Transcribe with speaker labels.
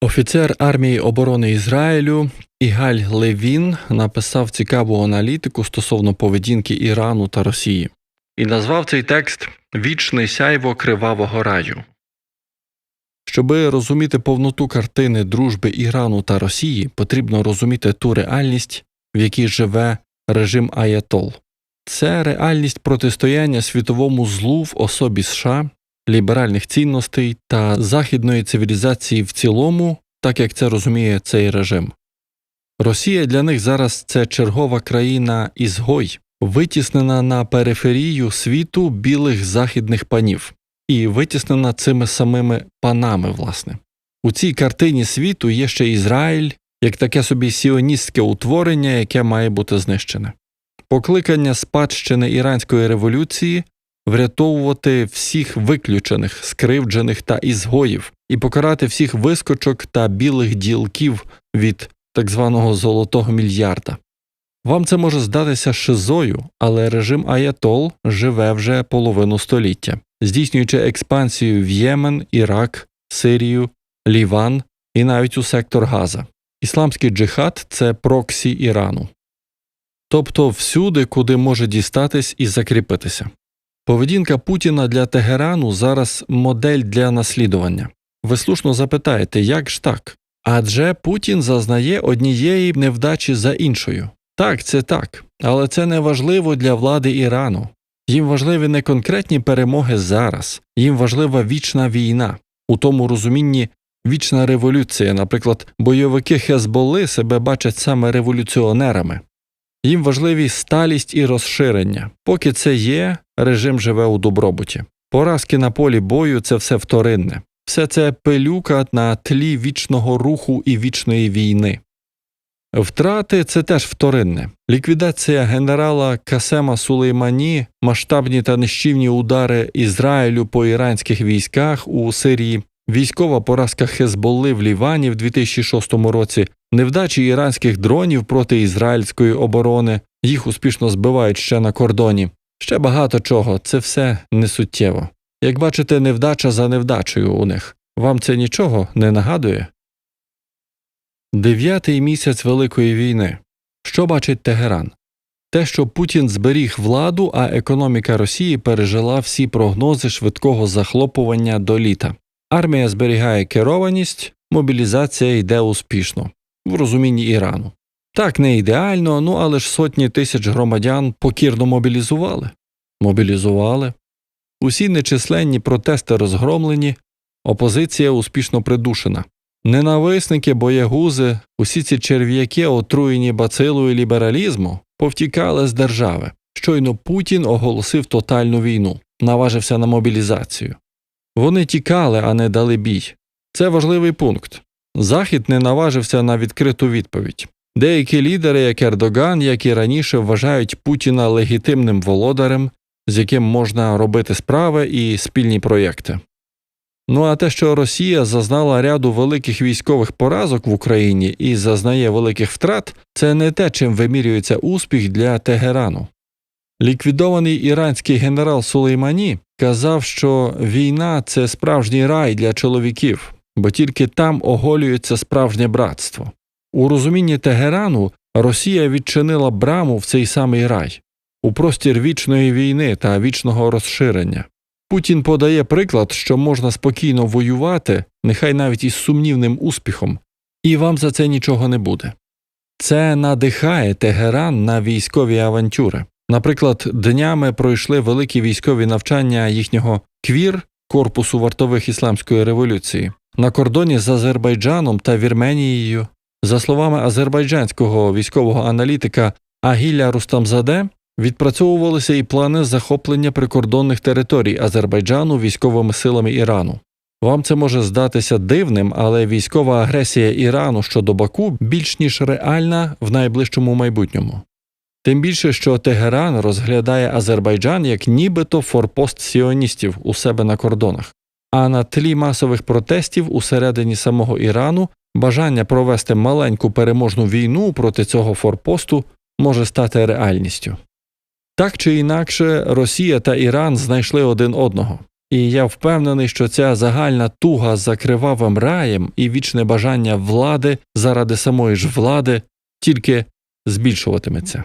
Speaker 1: Офіцер армії оборони Ізраїлю Ігаль Левін написав цікаву аналітику стосовно поведінки Ірану та Росії і назвав цей текст Вічне сяйво кривавого раю. Щоби розуміти повноту картини дружби Ірану та Росії, потрібно розуміти ту реальність, в якій живе режим Аятол. Це реальність протистояння світовому злу в особі США, ліберальних цінностей та західної цивілізації в цілому, так як це розуміє цей режим. Росія для них зараз це чергова країна ізгой, витіснена на периферію світу білих західних панів, і витіснена цими самими панами, власне. У цій картині світу є ще Ізраїль як таке собі сіоністське утворення, яке має бути знищене. Покликання спадщини іранської революції врятовувати всіх виключених, скривджених та ізгоїв і покарати всіх вискочок та білих ділків від так званого золотого мільярда. Вам це може здатися шизою, але режим Аятол живе вже половину століття, здійснюючи експансію в Ємен, Ірак, Сирію, Ліван і навіть у сектор Газа. Ісламський джихад це проксі Ірану, тобто всюди, куди може дістатись і закріпитися. Поведінка Путіна для Тегерану зараз модель для наслідування. Ви слушно запитаєте, як ж так? Адже Путін зазнає однієї невдачі за іншою. Так, це так, але це не важливо для влади Ірану. Їм важливі не конкретні перемоги зараз, їм важлива вічна війна, у тому розумінні вічна революція, наприклад, бойовики Хезболи себе бачать саме революціонерами. Їм важливі сталість і розширення. Поки це є, режим живе у добробуті. Поразки на полі бою це все вторинне, все це пилюка на тлі вічного руху і вічної війни. Втрати це теж вторинне. Ліквідація генерала Касема Сулеймані, масштабні та нищівні удари Ізраїлю по іранських військах у Сирії, військова поразка Хезболли в Лівані в 2006 році, невдачі іранських дронів проти ізраїльської оборони, їх успішно збивають ще на кордоні. Ще багато чого, це все несуттєво. Як бачите, невдача за невдачею у них. Вам це нічого не нагадує? Дев'ятий місяць Великої війни. Що бачить Тегеран? Те, що Путін зберіг владу, а економіка Росії пережила всі прогнози швидкого захлопування до літа. Армія зберігає керованість, мобілізація йде успішно, в розумінні Ірану. Так, не ідеально, ну але ж сотні тисяч громадян покірно мобілізували. Мобілізували. Усі нечисленні протести розгромлені, опозиція успішно придушена. Ненависники, боягузи, усі ці черв'яки, отруєні бацилою лібералізму, повтікали з держави. Щойно Путін оголосив тотальну війну, наважився на мобілізацію. Вони тікали, а не дали бій. Це важливий пункт. Захід не наважився на відкриту відповідь. Деякі лідери, як Ердоган, як і раніше, вважають Путіна легітимним володарем, з яким можна робити справи і спільні проєкти. Ну а те, що Росія зазнала ряду великих військових поразок в Україні і зазнає великих втрат, це не те, чим вимірюється успіх для Тегерану. Ліквідований іранський генерал Сулеймані казав, що війна це справжній рай для чоловіків, бо тільки там оголюється справжнє братство. У розумінні Тегерану Росія відчинила браму в цей самий рай, у простір вічної війни та вічного розширення. Путін подає приклад, що можна спокійно воювати, нехай навіть із сумнівним успіхом, і вам за це нічого не буде. Це надихає Тегеран на військові авантюри. Наприклад, днями пройшли великі військові навчання їхнього квір корпусу вартових ісламської революції на кордоні з Азербайджаном та Вірменією. За словами азербайджанського військового аналітика Агіля Рустамзаде, відпрацьовувалися і плани захоплення прикордонних територій Азербайджану військовими силами Ірану. Вам це може здатися дивним, але військова агресія Ірану щодо Баку більш ніж реальна в найближчому майбутньому. Тим більше, що Тегеран розглядає Азербайджан як нібито форпост сіоністів у себе на кордонах, а на тлі масових протестів усередині самого Ірану бажання провести маленьку переможну війну проти цього форпосту може стати реальністю. Так чи інакше, Росія та Іран знайшли один одного. І я впевнений, що ця загальна туга за кривавим раєм і вічне бажання влади заради самої ж влади тільки збільшуватиметься.